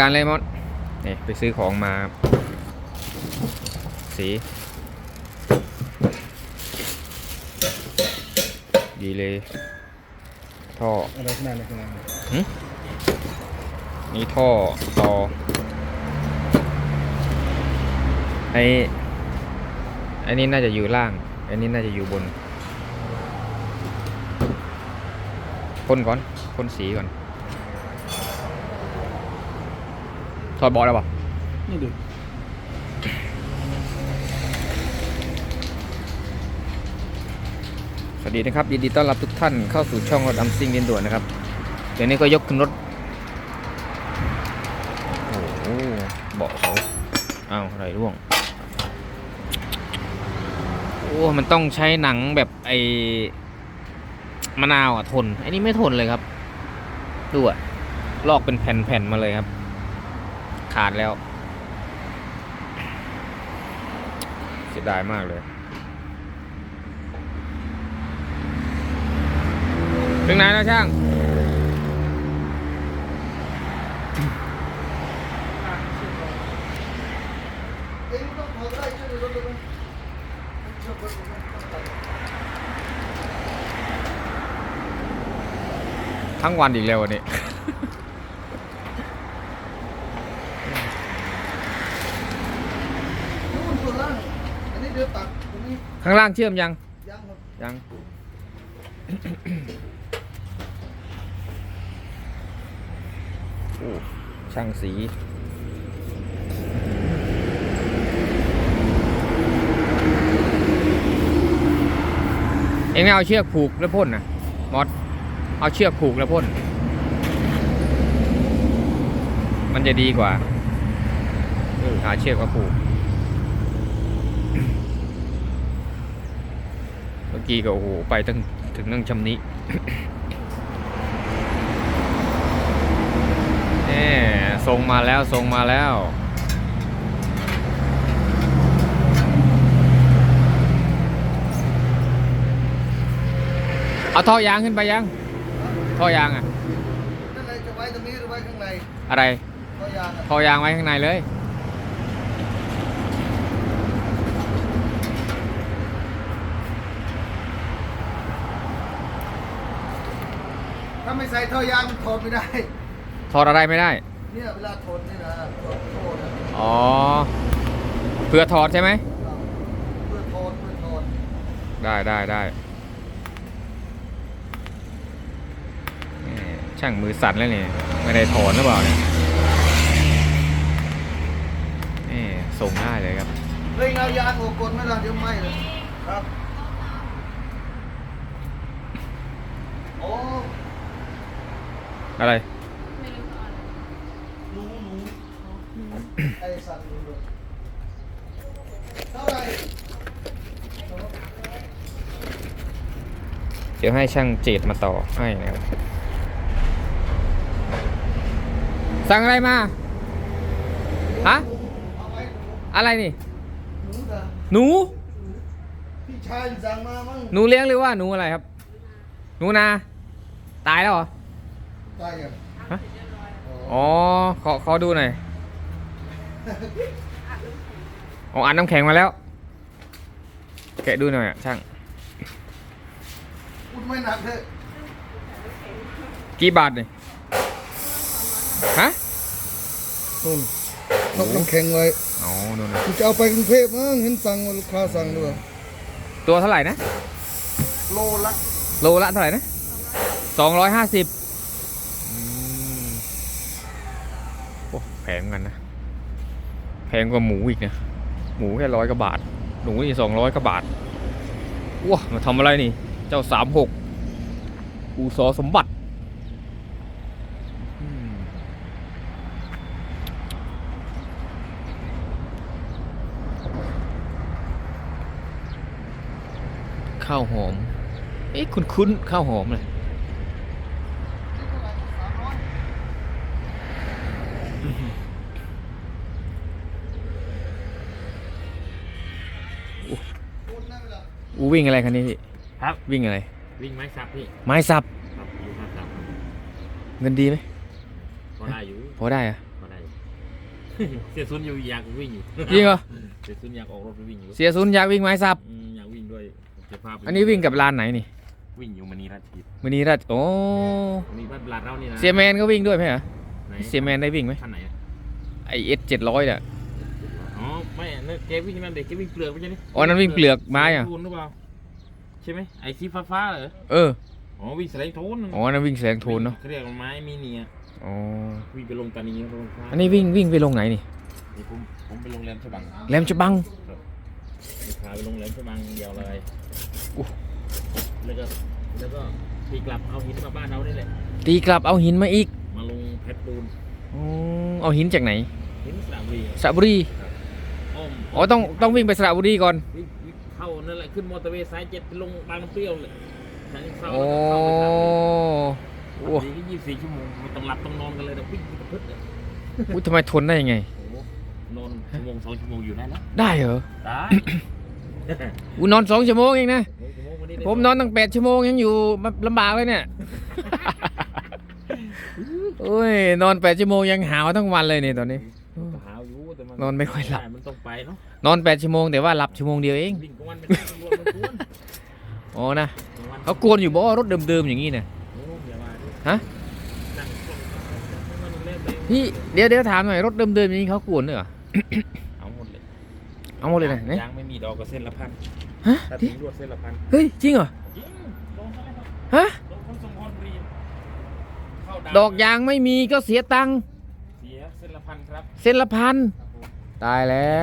การเลยมดนี่ไปซื้อของมาครับสี ดีเลย ท่ออะไรขนาดไหนขนาดไหนนี่ท่อต่อไออันนี้น่าจะอยู่ล่าง อันนี้น่าจะอยู่บนพ่นก่อนพ่นสีก่อน ถ อดบอลแล้วปะนี่ดูสวัสดีนะครับยินดีต้อนรับทุกท่านเข้าสู่ช่องรถอัมซิ่งดินด่วนนะครับ เดี๋ยวนี้ก็ยกขึ้นรถ โอ้โหเบาะเขาอ้าวอะไรร่วง โอ้มันต้องใช้หนังแบบไอ้มะนาวอะทน อันนี้ไม่ทนเลยครับ ดูอะลอกเป็นแผ่นๆมาเลยครับ ขาดแล้ว เสียดายมากเลยถึงไหนแล้วช่างทั้งวันอีกแล้ววันนี่นส่วนล่างอันนี้ เดือดตักตรงนี้ข้างล่างเชื่อมยัง ยังครับยัง โอ้ช่างสีเอ็งไม่เอาเชือกผูกแล้วพ่นนะมอสเอาเชือกผูกแล้วพ่น มันจะดีกว่าเออหาเชือกมาผูก เมื่ อกี้ก็โอ้โหไปตั้งถึงนั่งชำนิแหมทรงมาแล้วทรงมาแล้วเอาท่อยางขึ้นไปยัง ท่อยางอะนั่นเลยจะไว้ตรงนี้หรือไว้ข้างในอะไรตัวยางอะท่อยางไว้ข้างในเลย ถ้าไม่ใส่ท่อยางมันถอดไม่ได้ ถอดอะไรไม่ได้ เนี่ยเวลาถอดนี่นะถอดโทษนะอ๋อ เพื่อถอดใช่ไหม เพื่อถอดเพื่อถอดได้ได้ได้แหม่ช่างมือสั่นแล้วนี่ ไม่ได้ถอนหรือเปล่าเนี่ยแหม่ส่งได้เลยครับเฮ้ยเงายางออกก่อนไหมล่ะเดี๋ยวไหม้เลยครับโอ้ อะไรหนูหนูไอ้สัตว์ดูดูเท่าไหร่เดี๋ยวให้ช่างเจดมาต่อให้นะครับ สั่งอะไรมา ฮะ เอาไว้อะไรนี่ หนูจ้ะหนู พี่ชายสั่งมามั้งหนูเลี้ยงหรือว่าหนูอะไรครับ หนูนา ตายแล้วเหรอ ตายอะฮะ อ๋อ ขอ ขอดูหน่อย อ๋ออันน้ำแข็งมาแล้ว แกะดูหน่อยอะช่าง พูดไม่หนักเถอะกี่บาทเนี่ยฮะนู่นนกน้ำแข็งไว้อ๋อนู่นนะกูจะเอาไปกรุงเทพมั้งเห็นสั่งว่าลูกค้าสั่งด้วยตัวเท่าไหร่นะ โลละ โลละเท่าไหร่นะสองร้อยห้าสิบโอ้ แพงเหมือนกันนะ แพงกว่าหมูอีกนะหมูแค่ร้อยกว่าบาท หนูนี่สองร้อยกว่าบาทว้ามาทำอะไรนี่ เจ้าสามหกอูซอสมบัติข้าวหอม เอ๊ะ คุณคุ้นๆข้าวหอมเลย พูดนั่นเวลาอูวิ่งอะไรคันนี้พี่ครับ วิ่งอะไร วิ่งไม้สับพี่ไม้สับ ครับอยู่ห้าสับเงินดีไหมพอได้อยู่พอได้อะพอได้อยู่ เสียซุนอยู่อยากวิ่งอยู่จริงเหรอเสียซุนอยากออกรถไปวิ่งอยู่เสียศูนย์อยากวิ่งไม้สับ อืมอยากวิ่งด้วยจะพาไปอันนี้วิ่งกับลานไหนนี่วิ่งอยู่มันนีรัชชีพมินิรัตโอ้มีบ้านลาดเรานี่นะเสียแมนก็วิ่งด้วยไหมเหรอไหนเสียแมนได้วิ่งไหมคันไหนอะไอเอสเจ็ดร้อยเนี่ยอ๋อ ไม่นั่นแกวิ่งนั่นเด็กแกวิ่งเปลือกไม่ใช่นี่อ๋อนั่นวิ่งเปลือกไม้อะโทนหรือเปล่าใช่ไหมไอ้สีฟ้าฟ้าๆเหรอเอออ๋อวิ่งสไลด์โทนอ๋อนั่นวิ่งแสงโทนเนาะเขาเรียกว่าไม้มีเนียอ๋อวิ่งไปลงตานีลงฟ้าอันนี้วิ่งวิ่งไปลงไหนนี่นี่ผมผมไปโรงแรมฉบังแหลมฉบังพาไปโรงแรมฉบังเดียวเลยอู้แล้วก็แล้วก็ตีกลับเอาหินมาบ้านเรานี่แหละตีกลับเอาหินมาอีก มาลงเพชรปูนอ๋อเอาหินจากไหนหินสระบุรีสระบุรีอ้อ มอ๋อต้องต้องวิ่งไปสระบุรีก่อน วิ่งวิ่งเข้านั่นแหละขึ้นมอเตอร์เวย์สายเจ็ดไปลงบางน้ำเปรี้ยวเลยทางเข้าโอ้แล้วก็เข้าไปสระบุรีโอ้ดีก็ยี่สิบสี่ชั่วโมงไม่ต้องหลับต้องนอนกันเลยนะวิ่งไปกระพึดเลยอุ๊ยทำไมทนได้ยังไง โอ้โหนอนชั่วโมงสองชั่วโมงอยู่ได้แล้วได้เหรอได้อูนอนสองชั่วโมงเองนะโอ้ยชั่วโมงวันนี้ได้ผมนอนตั้งแปดชั่วโมงยังอยู่มาลำบากเลยเนี่ย โอ้ยนอนแปดชั่วโมงยังหาวทั้งวันเลยเนี่ยตอนนี้ นนอนไม่ค่อยหลับ มันต้องไปเนาะนอนแปดชั่วโมงแต่ว่าหลับชั่วโมงเดียวเองวิ่งกลางวันเป็นตำรวจมันกวนอ๋อนะกลางวันเขากวนอยู่บอกว่ารถเดิมๆอย่างนี้เนี่ยโอ้อย่ามาดิฮะนั่งกลางวันโรงแรมเลยพี่เดี๋ยวเดี๋ยวถามหน่อยรถเดิมๆอย่างนี้เขากวนด้วยเหรอเอาหมดเลยเอาหมดเลยนะเนี่ย ยางไม่มีดอกก็เส้นละพันฮะ ถ้าถึงรวดเส้นละพันเฮ้ยจริงเหรอจริงลงเท่าไหร่ครับฮะลงคนส่งคอนบุรีเข้าดอกยางไม่มีก็เสียตังค์เสียเส้นละพันครับเส้นละพันครับผม ตายแล้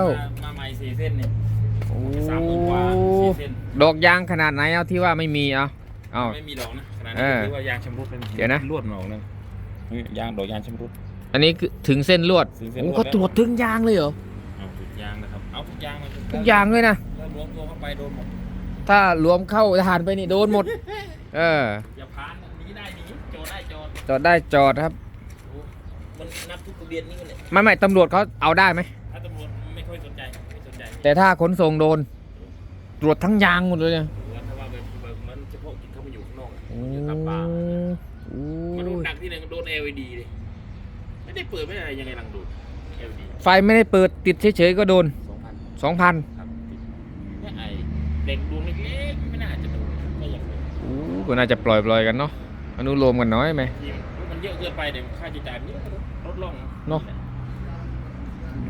วมามาใหม่สี่เส้นนี่โอ้สามหมื่นกว่าสี่เส้นดอกยางขนาดไหนเอาที่ว่าไม่มีเอาเอาไม่มีดอกนะขนาดเอนี้อถือว่ายางชำรุดเป็นเดี๋ยวนะลวดหนองเลยนี่ยางดอกยางชำรุดอันนี้คือถึงเส้นลวดถึงเส้นลโอ้วดเขาแล้วตรวจถึงยางเลยเหรอเอาทุกยางนะครับเอาทุกยางมาทุกอย่างเลยนะถ้ารวมตัวเข้าไปโดนหมดถ้ารวมเข้าทหารไปนี่โดนหมด เอออย่าพานนะหนีได้หนีโจรได้โจรจอดได้จอดครับโอ้มันนับทุกทะเบียนนี่กันเลยไม่ไม่ตำรวจเขาเอาได้ไหม ถ้าตำรวจไม่ค่อยสนใจไม่สนใจแต่ถ้าขนส่งโดน ตรวจทั้งยางหมดเลยเนี่ยว่าถ้าว่าแบบแบบมันเฉพาะกินเข้ามาอยู่ข้างนอกอะโอ้มันจะกลับบ้านโอ้มันโดนหนักที่ไหนก็โดน LED เลยไม่ได้เปิดไม่ได้อะไรยังไงหลังดูด LED ไฟไม่ได้เปิดติดเฉยๆก็โดนสองพัน2,000ครับเนี่ยไอเด็กดวงเล็กๆไม่น่าจะโดนไม่อย่างนี้โอ้ก็น่าจะปล่อยๆกันเนาะอนุโลมกันน้อยไหม ที่มันเยอะเกินไปเดี๋ยวค่าใช้จ่ายมันเยอะลดลง เนอะ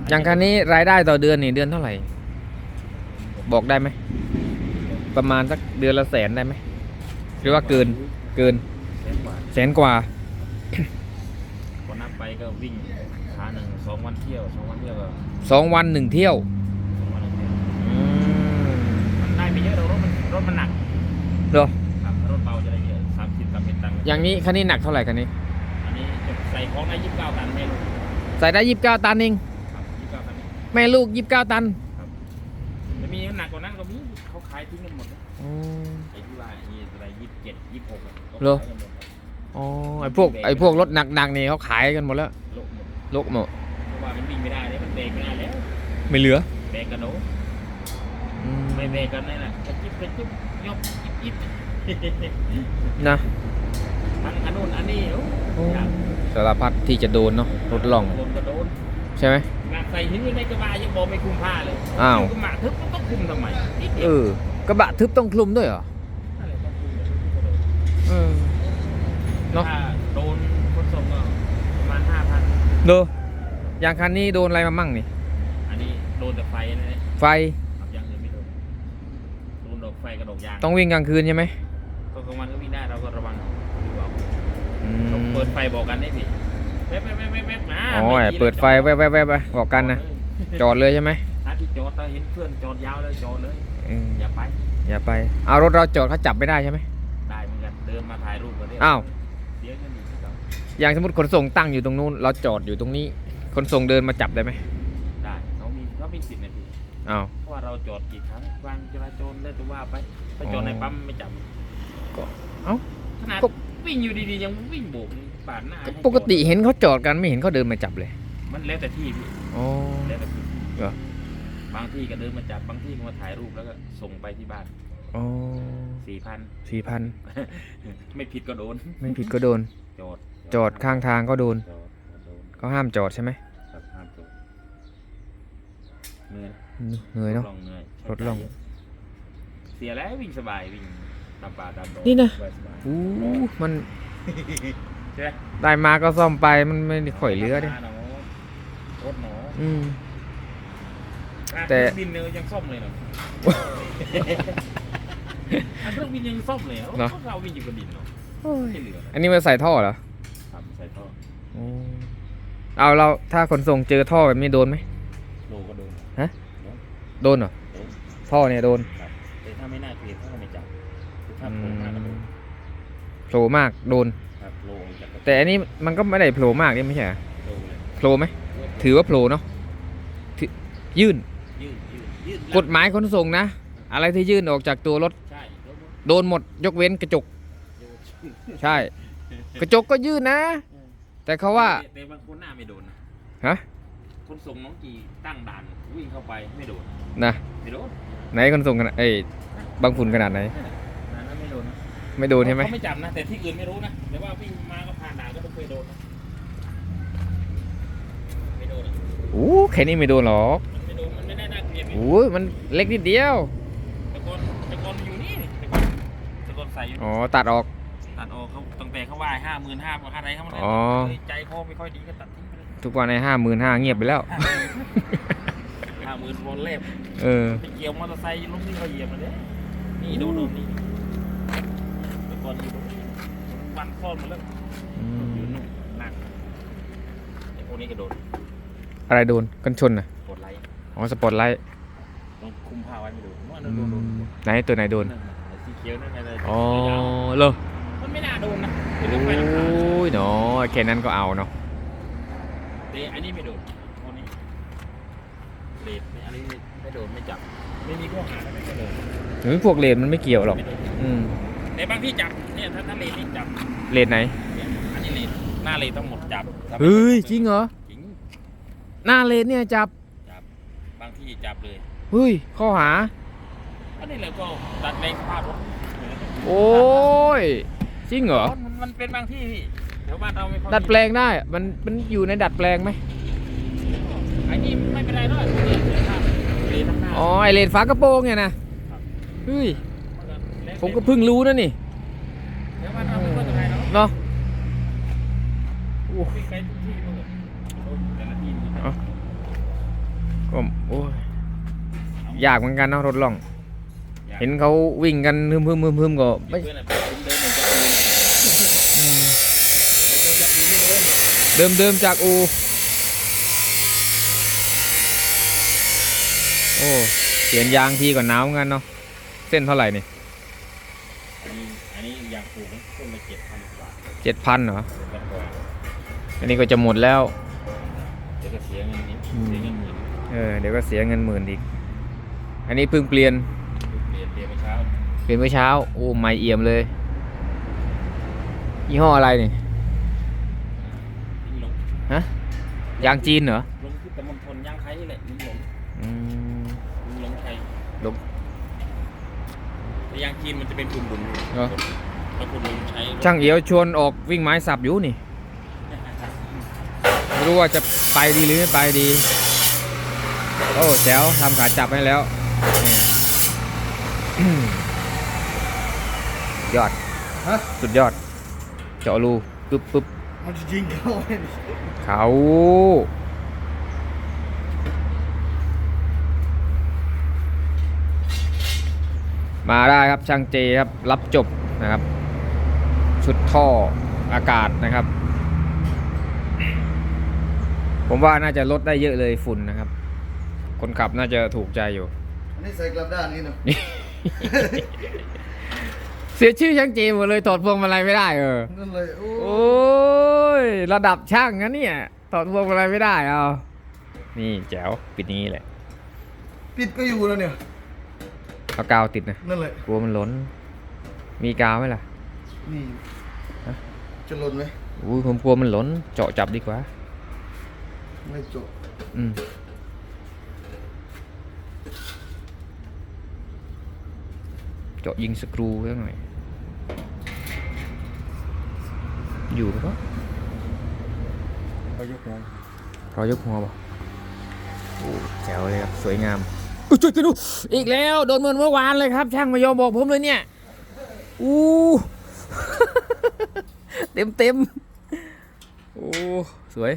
อย่างคันนี้รายได้ต่อเดือนนี่เดือนเท่าไหร่ บอกได้ไหม ประมาณสักเดือนละแสนได้ไหมหรือว่าเกินเกินแสนกว่าแสนกว่าคนนับไปก็วิ่งขาหนึ่งสองวันเที่ยวสองวันเที่ยวก็สองวันหนึ่งเที่ยวสองวันหนึ่งเที่ยวอืมมันได้ไม่เยอะหรอกรถมันรถมันหนักเหรอครับรถเบาจะได้เยอะสามสิบสามสิบตังค์อย่างนี้คันนี้หนักเท่าไหร่คันนี้อันนี้จะใส่ของได้ยี่สิบเก้าตันไม่รู้ ใส่ได้ยี่สิบเก้าตันเองครับยี่สิบเก้าตันแม่ลูกยี่สิบเก้าตันจะมีหนักกว่านั้นก็มีเขาขายทิ้งกันหมดนะอืม ไอ้ที่ว่าไอ้อะไรยี่สิบเจ็ดยี่สิบหกอะเขาเหรอ ขายกันหมดอ๋อไอพวกไอพวกรถหนักๆนี่เขาขายกันหมดแล้วโลกหมดลกหมดเพราะว่ามันวิ่งไม่ได้เลยมันเบรกไม่ได้แล้วไม่เหลือเบรกกระโดดอืมไม่เบรกกันนี่แหละกระจิบกระจิบยกยิบยิบ นะทั้งอันนู้นอันนี้โอ้โอ้อยาก สารพัดที่จะโดนเนาะรถล่องโดนกระโดดใช่ไหม หนักใส่หินยังไงกระบะยังบอกไม่คุมผ้าเลยอ้าว กระบะทึบมันต้องคุมทำไมนิดเดีเอยวอกระบะทึบต้องคลุมด้วยเหรออะไรต้องคุมกระโดดเออ เนอะ ถ้าโดนคนส่งก็ประมาณห้าพันเดออย่างคันนี้โดนอะไรมามั่งนี่ อันนี้โดนแต่ไฟนะเนี่ยไฟครับอย่างอื่นไม่โดนโดนดอกไฟกับดอกยางต้องวิ่งกลางคืนใช่ไหม เปิดไฟบอกกันได้สิแป๊บแป๊บแป๊บแป๊บแป๊บมาอ๋อม่ไอ้ดีเปิดไฟแวบๆๆๆบอกกันนะ จอดเลยใช่ไหมถ้าที่จอดถ้าเห็นเพื่อนจอดยาวเลยจอดเลย อืมอย่าไป อย่าไปเอารถเราจอดเขาจับไม่ได้ใช่ไหม ได้เหมือนกันเดินมาถ่ายรูปกันเรียอ้าวเสียเงินอีกที่เก่าอย่างสมมติขนส่งตั้งอยู่ตรงนู้น เราจอดอยู่ตรงนี้ ขนส่งเดินมาจับได้ไหมได้เขามีเขามีสิทธิ์นะพี่อ้าว เพราะว่าเราจอดกี่ครั้งวางจราจรได้แต่ว่าไปถ้าจอดอ๋อในปั๊มไม่จับก็เอ้าขนาดก็ วิ่งอยู่ดีๆยังวิ่งโบกปาดหน้าให้จอดปกติเห็นเขาจอดกันไม่เห็นเขาเดินมาจับเลยมันแล้วแต่ที่พี่อ๋อ แล้วแต่ที่เหรอ บางที่ก็เดินมาจับบางที่ก็มาถ่ายรูปแล้วก็ส่งไปที่บ้านอ๋อสี่พันสี่พันไม่ผิดก็โดน ไม่ผิดก็โดน จอดจอดข้างทางก็โดนจอดโดนเขาห้ามจอดใช่ไหมครับเหนื่อยเหนื่อยเนาะลองเหนื่อยรถลองเสียแล้ววิ่งสบายวิ่ง ตามป่าตามดงนี่นะ สบายสบายอู้มันใช่ไหมได้มาก็ซ่อมไปมันไม่ได้ข่อยเหลือเด้ หนาหนอรถหนออืมแต่แต่ เครื่องบินเนี่ยยังซ่อมเลยเนาะอันเครื่องบินยังซ่อมเลยเนอะพวกเราวิ่งอยู่กับดินเนาะไม่เหลือนะอันนี้มาใส่ท่อเหรอครับใส่ท่อเอาเราถ้าขนส่งเจอท่อแบบนี้โดนไหม โลก็โดนโดนเหรอ โดนท่อเนี่ยโดนครับแต่ถ้าไม่น่าเกลียดถ้าไม่จับคือถ้าอื โผล่มาก็โดมนโผล่มากโดน ครับโลออกจากกระแต่อันนี้มันก็ไม่ได้โผล่มากนี่ไม่ใช่เหรอโลเลยโผล่ไหมถือว่าโผล่เนาะถือยื่นยืดยืดยืดกฎหมายขนส่งนะ อะไรที่ยื่นออกจากตัวรถใช่โดนโดนหมดยกเว้นกระจกโดนใช่ กระจกก็ยื่นนะ แต่เขาว่าแต่แต่บางคนหน้าไม่โดนนะฮะคนส่งน้องกีตั้งด่านวิ่งเข้าไปไม่โดนนะไม่โดนไหนขนส่งขนาดเอ้ยบางฝุ่นขนาดไหนด่านนั้นไม่โดนนะ ไม่โดนใช่ไหมเขาไม่จับนะ แต่ที่อื่นไม่รู้นะแต่ว่าวิ่งมาก็ผ่านด่านก็ต้องเคยโดนนะไม่โดนอะอู้แค่นี้ไม่โดนหรอกมันไม่โดนมันไม่ได้น่าเกลียดนี่อู้มันเล็กนิดเดียว แต่ก่อนแต่ก่อนอยู่นี่นี่แต่ก่อนแต่ก่อนใส่อยู่อ๋อ ตัดออก ตัดออกเขาตั้งแต่เขาว่ายห้าหมื่นห้าอะไรเขาไม่ได้อ๋อใจคอไม่ค่อยดีก็ตัดทิ้งไปเลยทุกวันในห้าหมื่นห้าเงียบไปแล้ว ห้าหมื่นวนเล็บเออ ไปเกี่ยวมอเตอร์ไซค์ล้มที่เขาเหยียบมาเลยนี่โดนโดนนี่แต่ก่ อนอยู่ตรงนี้วันซ่อนมาแล้วอือยู่มนู่นนั่นไอ้พวกนี้ก็โดนอะไรโดนกันชนอะกดไลค์อ๋อสปอตไลท์ต้องคุมผ้าไว้ไม่โดนว่าอืโดนโดนมไหนตัวไหนโดนนั่นน่ะไอ้สีเขียวนั่นไงเลยอ๋อเหรอมันไม่น่าโดนนะโอเป็นเรื่องไปราคา้ยเนาะแค่นั้นก็เอาเนาะแต่อันนี้ไม่โดนพวกนี้เลดเนี่ยอันนี้ไม่โดนไม่จับไม่มีข้อหาอะไรไม่โดนหรือพวกเลนมันไม่เกี่ยวหรอก ไม่โดนอืม แต่บางที่จับเนี่ยถ้าถ้าเลดนี่จับเลนไหนเนี่ยอันนี้เลดหน้าเลดต้องหมดจับเฮ้ยจริงเหรอจริงหน้าเลนเนี่ยจับจับบางที่จับเลยเฮ้ยข้อหา อันนี้เราก็ดัดแปลงสภาพรถโอ้ยจริงเหรอมันมันเป็นบางที่พี่แถวบ้านเราไม่ค่อยดัดแปลงได้มันมันอยู่ในดัดแปลงไหมอันนี้ไม่เป็นไรหรอกนี่เลดข้างเลดข้างหน้า อ๋อไอเลนฝากระโปรงเนี่ยนะเฮ้ย ผมก็เพิ่งรู้นะนี่แถวบ้านเราไม่ค่อยเป็นไรเนาะเนาะวิ่งไปทุกที่มันก็โดนแต่ละที่มันก็เอ้าก็โอ้ยยากเหมือนกันเนาะรถล่องอยากเห็นเขาวิ่งกันฮึมฮึมฮึมฮึมก็ไม่เพื่อนอะผมเดินเหมือนจะมีเดินเหมือนจะมีเดินเดิมเดิมจากอูโอ้เปลี่ยนยางทีก่อนหนาวเหมือนกันเนาะเส้นเท่าไหร่นี่อันนี้อั นนี้อยากปลูกนะต้นละเจ็ดพันกว่าเจ็ดพันเหรอเจ็ดพันกว่าอันนี้ก็จะหมดแล้ว เดี๋ยวก็เสียเงินนิดอืมเสียเงินหมื่นเออเดี๋ยวก็เสียเงินหมื่นอีก อันนี้เพิ่งเปลี่ยนเปลี่ยนเปลี่ยนไปเช้าเปลี่ยนเมื่อเช้าโอ้ไม่เอี่ยมเลยยี่ห้ออะไรนี่ลิงหลงฮะยางจีนเหรอลงที่ตะมณฑลยางไทยนี่แหละลิงหลงอืมลิงหลงไทยหลงแต่ยางจีนมันจะเป็นกลุ่มๆอยู่ เหรอ แล้วคุณลุงใช้รถช่างเอียวชวนออกวิ่งไม้สับอยู่นี่ไม่รู้ว่าจะไปดีหรือไม่ไปดี โอ้แจ๋วทำขาจับให้แล้วนี่ยอดฮะสุดยอด เจาะรูปึ๊บปึ๊บมันจะยิงเข้าไปนี่เขามาได้ครับช่างเจครับรับจบนะครับ ชุดท่ออากาศนะครับ ผมว่าน่าจะลดได้เยอะเลยฝุ่นนะครับ คนขับน่าจะถูกใจอยู่อันนี้ใส่กลับด้านนี้เนาะเสียชื่อช่างเจหมดเลยถอดพวงมาลัยไม่ได้เออนั่นเลยโอ้โอ้ยระดับช่างนะเนี่ยถอดพวงมาลัยไม่ได้เอานี่แจ๋วปิดอย่างนี้แหละ ปิดก็อยู่แล้วเนี่ยเอากาวติดนะนั่นเลยกลัวมันล้น มีกาวไหมล่ะนี่ฮะ จะหล่นไหมอุ้ยผมกลัวมันล้นเจาะจับดีกว่า ไม่จบอืมเจาะยิงสกรูไว้หน่อย อยู่ปะเขายกหัวรอยกหัวป่ะโอ้แจ๋วเลยครับ สวยงามอุ้ยจุดกันดูอีกแล้ว โดนเหมือนเมื่อวานเลยครับ ช่างไม่ยอมบอกผมเลยเนี่ยอู้ เต็มเต็มโอ้สวย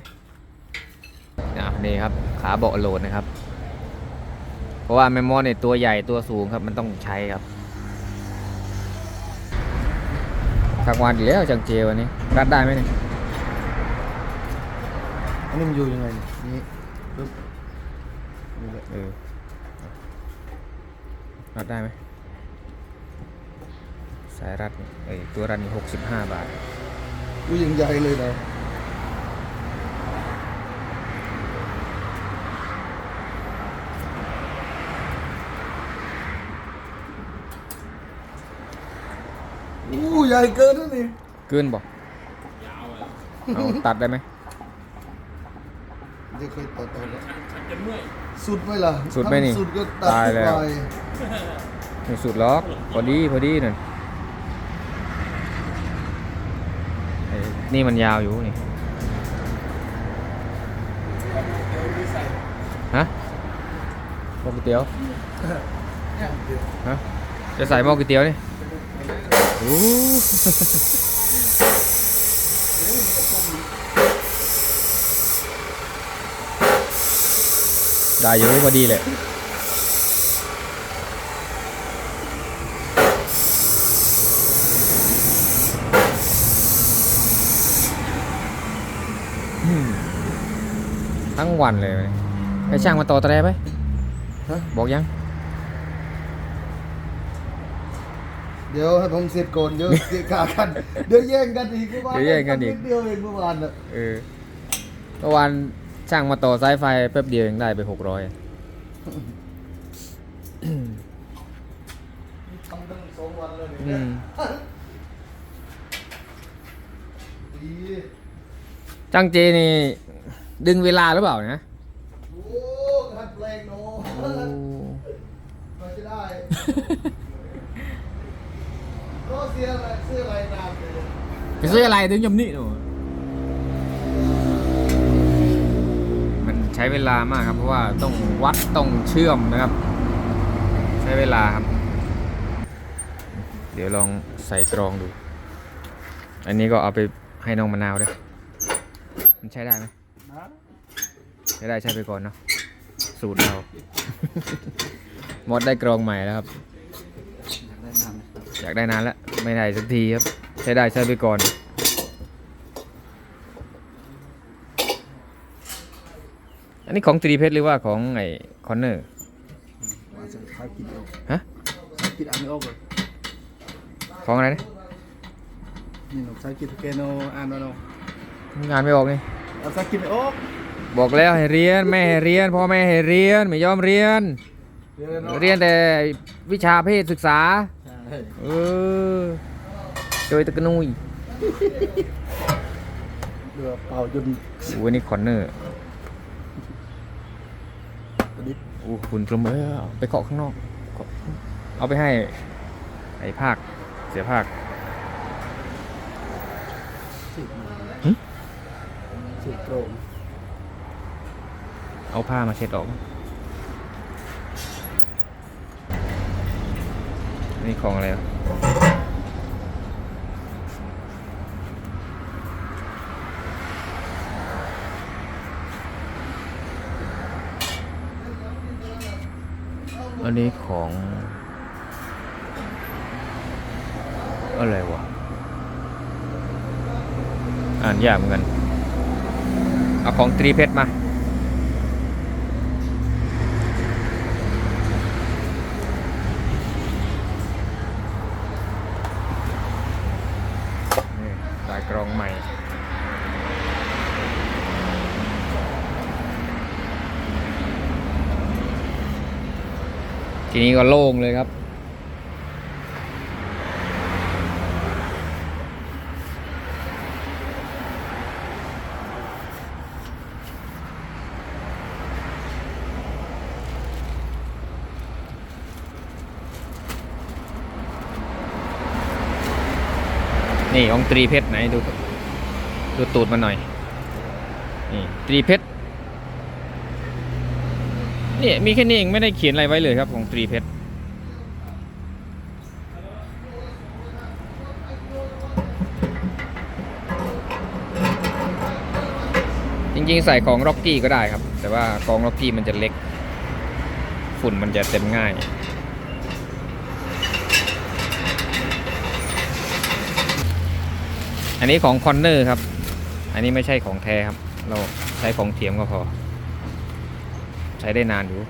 อะนี่ครับขาเบาะโหลดนะครับ เพราะว่าแมมมอนเนี่ยตัวใหญ่ตัวสูงครับมันต้องใช้ครับทางวันอีกแล้วจังเจวันนี้รัดได้ไหมเนี่ยอันนี้มันอยู่ยังไงเนี่ยนี่ปึ๊บนี่แหละเออรัดได้ไหมสายรัดนี่เอ้ยตัวรัดนี่หกสิบห้าบาท อุ้ยยังใหญ่เลยนะอู้ใหญ่เกินนะนี่เกินบอกยาวเลยเอาตัดได้ไหมจะเคยตัดเอาแล้วฉันจะเมื่อยสุดไหมล่ะสุดไหมนี่ถ้าสุดก็ตัดตายแล้วไปไม่สุดล็อกพอดีพอดีนั่นไอ้ นี่มันยาวอยู่นี่ฮะหม้อก๋วยเตี๋ยวฮะจะใส่หม้อก๋วยเตี๋ยวนี่โอ้ได้อยู่พอดีเลย ทั้งวันเลยวันนี้ให้ช่างมาต่อตะแรไปฮะบอกยัง เดี๋ยวให้ผมเสร็จก่อนเดี๋ยวเสียขากัน เดี๋ยวแย่งกันอีกเมื่อวานเดี๋ยวแย่งกันอีกทำดเดียวเองเมื่อวานอะเออเมื่อวานช่างมาต่อสายไฟแป๊บเดียวเองได้ไปหกร้อยทำตั้งสองวันแล้วอืเนี่ย ม ดี ช่างเจนี่ ดึงเวลาหรือเปล่านะโอ้หัดแปลงโนโอ้มันจะได้ก็เสียอะไรเสื้ออะไรตามเลยไปซื้ออะไรดึงยำนี่หนูมันใช้เวลามากครับ เพราะว่าต้องวัดต้องเชื่อมนะครับ ใช้เวลาครับ เดี๋ยวลองใส่กรองดู อันนี้ก็เอาไปให้น้องมะนาวด้วย มันใช้ได้ไหมนะใช้ได้ใช้ไปก่อนเนาะสูตรเราหมดได้กรองใหม่แล้วครับ อยากได้นานแล้วไม่ได้สักทีครับ ใช้ได้ใช้ไปก่อนอันนี้ของตรีเพชรหรือว่าของไอคอนเนอร์มาจะขายกินเอาฮะขายกินอันนี้ออกเลยของอะไรนะนี่หนูขายกินแกโนอ่านโนโนงานไม่ออกนี่ เอาขายกินไม่ออกบอกแล้วให้เรียนแม่ให้เรียนพ่อแม่ให้เรียนไม่ยอมเรียนเดี๋ยวเนาะเรียนแต่วิชาเพศศึกษาใช่เออโดยตะกนุยเดี๋ยวเป่าจนโอ้ยนี่คอนเนอร์นิดโอ้คุณกลมเออเอาไปเคาะข้างนอกเคาะเอาไปให้ไอ้ภาคเสียภาค สิบ หึ สิบโกรงเอาผ้ามาเช็ดออกนี่ของอะไรวะอันนี้ของ อะไรวะ อ่านยากเหมือนกัน เอาของตรีเพชรมา นี่สายกรองใหม่ทีนี้ก็โล่งเลยครับ นี่ของตรีเพชรไหนดูดูตูดมันหน่อย นี่ตรีเพชรนี่มีแค่นี้เองไม่ได้เขียนอะไรไว้เลยครับของตรีเพชรจริงๆ ใส่ของร็อกกี้ก็ได้ครับ แต่ว่ากองร็อกกี้มันจะเล็ก ฝุ่นมันจะเต็มง่าย อันนี้ของคอนเนอร์ครับ อันนี้ไม่ใช่ของแท้ครับ เราใช้ของเทียมก็พอ ใช้ได้นานอยู่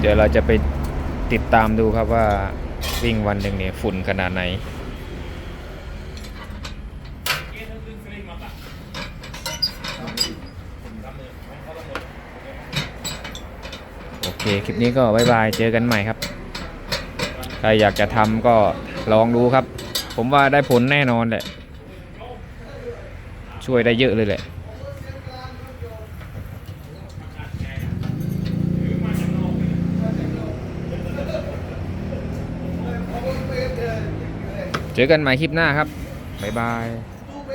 เดี๋ยวเราจะไปติดตามดูครับว่าวิ่งวันหนึ่งเนี่ยฝุ่นขนาดไหน โอเคคลิปนี้ก็บายบายเจอกันใหม่ครับ ใครอยากจะทำก็ลองดูครับ ผมว่าได้ผลแน่นอนแหละ ช่วยได้เยอะเลยแหละเจอกันใหม่คลิปหน้าครับ บ๊ายบาย